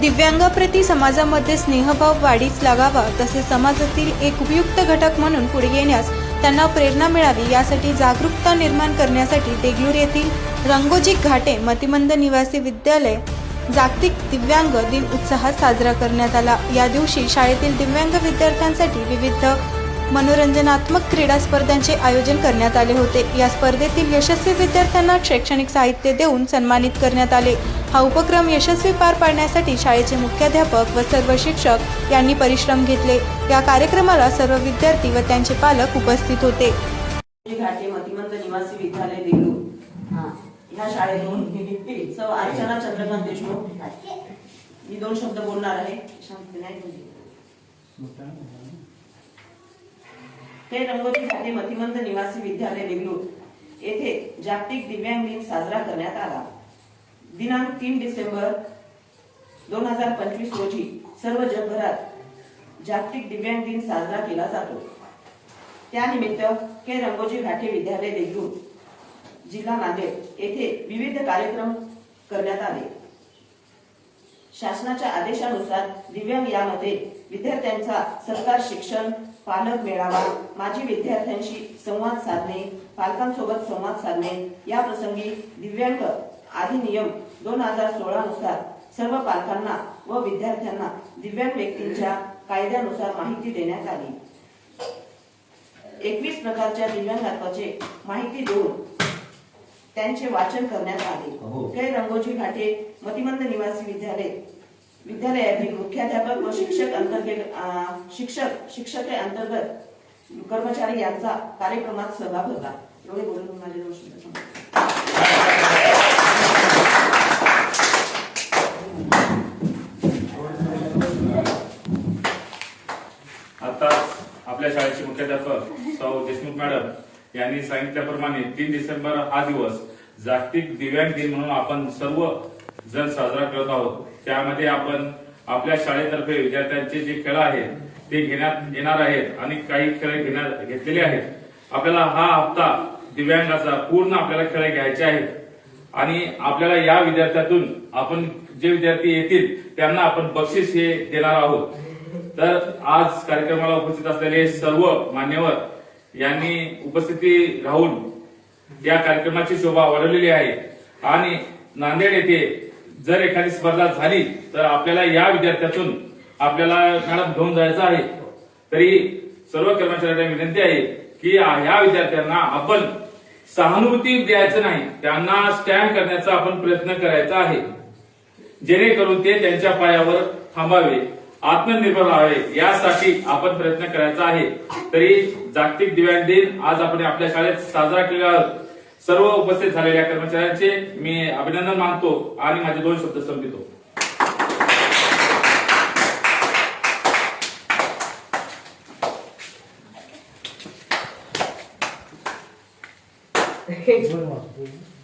दिव्यांगाप्रती समाजामध्ये स्नेहभाव वाढीस लागावा तसेच समाजातील एक उपयुक्त घटक म्हणून पुढे येण्यास त्यांना प्रेरणा मिळावी यासाठी जागरूकता निर्माण करण्यासाठी देगलूर येथील रंगोजी घाटे मतिमंद निवासी विद्यालय जागतिक दिव्यांग दिन उत्साहात साजरा करण्यात आला. या दिवशी शाळेतील दिव्यांग विद्यार्थ्यांसाठी विविध मनोरंजनात्मक क्रीडा स्पर्धांचे आयोजन करण्यात आले होते. या स्पर्धेतील यशस्वी विद्यार्थ्यांना शैक्षणिक साहित्य देऊन सन्मानित करण्यात आले. हा उपक्रम यशस्वी पार पाडण्यासाठी शाळेचे मुख्याध्यापक व सर्व शिक्षक यांनी परिश्रम घेतले. या कार्यक्रमाला सर्व विद्यार्थी व त्यांचे पालक उपस्थित होते. निवासी विद्यालय ह्या शाळेतून सौ अर्चना चंद्रकांत देशमुख. मी दोन शब्द बोलणार आहे. नाही ते रंगोली घाटे मतिमंत निवासी विद्यालय बेंगलोर. येथे जागतिक दिव्यांग दिन साजरा करण्यात आला. दिनांक तीन डिसेंबर दोन हजार पंचवीस रोजी सर्व जगभरात जागतिक दिव्यांग दिन साजरा केला जातो. त्यानिमित्त के रंगोजी घाटे विद्यालय देगलूर जिल्हा नांदेड येथे विविध कार्यक्रम करण्यात आले. शासनाच्या आदेशानुसार दिव्यांग यामध्ये विद्यार्थ्यांचा सरकार शिक्षण पालक मेळावा माजी विद्यार्थ्यांशी संवाद साधणे पालकांसोबत संवाद साधणे या प्रसंगी दिव्यांग अधिनियम दोन हजार सोळा नुसार सर्व पालकांना व विद्यार्थ्यांना दिव्यांग व्यक्तींच्या कायद्यानुसार माहिती देण्यात आली. एकवीस प्रकारच्या दिव्यांगत्वाचे माहिती देऊन त्यांचे वाचन करण्यात आले हो. कै रंगोजी घाटे मतिमंद निवासी विद्यालय विद्यालयातील मुख्याध्यापक व शिक्षक अंतर्गत शिक्षक शिक्षक अंतर्गत कर्मचारी यांचा कार्यक्रमात सहभाग होता एवढे बोलून माझे. आता आपल्या शाळेचे मुख्याध्यापक सौ देशमुख मॅडम यांनी सांगितल्याप्रमाणे तीन डिसेंबर हा दिवस जागतिक दिव्यांग दिन म्हणून आपण सर्व जण साजरा करत आहोत. त्यामध्ये आपण आपल्या शाळेतर्फे विद्यार्थ्यांचे जे खेळ आहेत ते घेण्यात येणार आहेत आणि काही खेळ घेण्यात घेतलेले आहेत. आपल्याला हा हप्ता दिव्यांगाचा पूर्ण आपल्याला खेळ घ्यायचे आहेत. आणि आपल्याला या विद्यार्थ्यातून आपण जे विद्यार्थी येतील त्यांना आपण बक्षीस हे देणार आहोत. तर आज कार्यक्रमाला उपस्थित असलेले सर्व मान्यवर यांनी उपस्थिती राहून या कार्यक्रमाची शोभा वाढवलेली आहे. आणि नांदेड येथे जर एखादी स्पर्धा झाली तर आपल्याला या विद्यार्थ्यातून आपल्याला मॅडम घेऊन जायचं आहे. तरी सर्व कर्मचाऱ्यांना विनंती आहे की ह्या विद्यार्थ्यांना आपण सहानुभूती द्यायचं नाही. त्यांना स्टँड करण्याचा आपण प्रयत्न करायचा आहे. जेणेकरून ते त्यांच्या पायावर थांबावे. आत्मनिर्भर राहावे यासाठी आपण प्रयत्न करायचा आहे तरी जागतिक दिव्यांग दिन आज आपण आपल्या शाळेत साजरा केला आहोत. सर्व उपस्थित झालेल्या कर्मचाऱ्यांचे मी अभिनंदन मानतो आणि माझे दोन शब्द संपितो.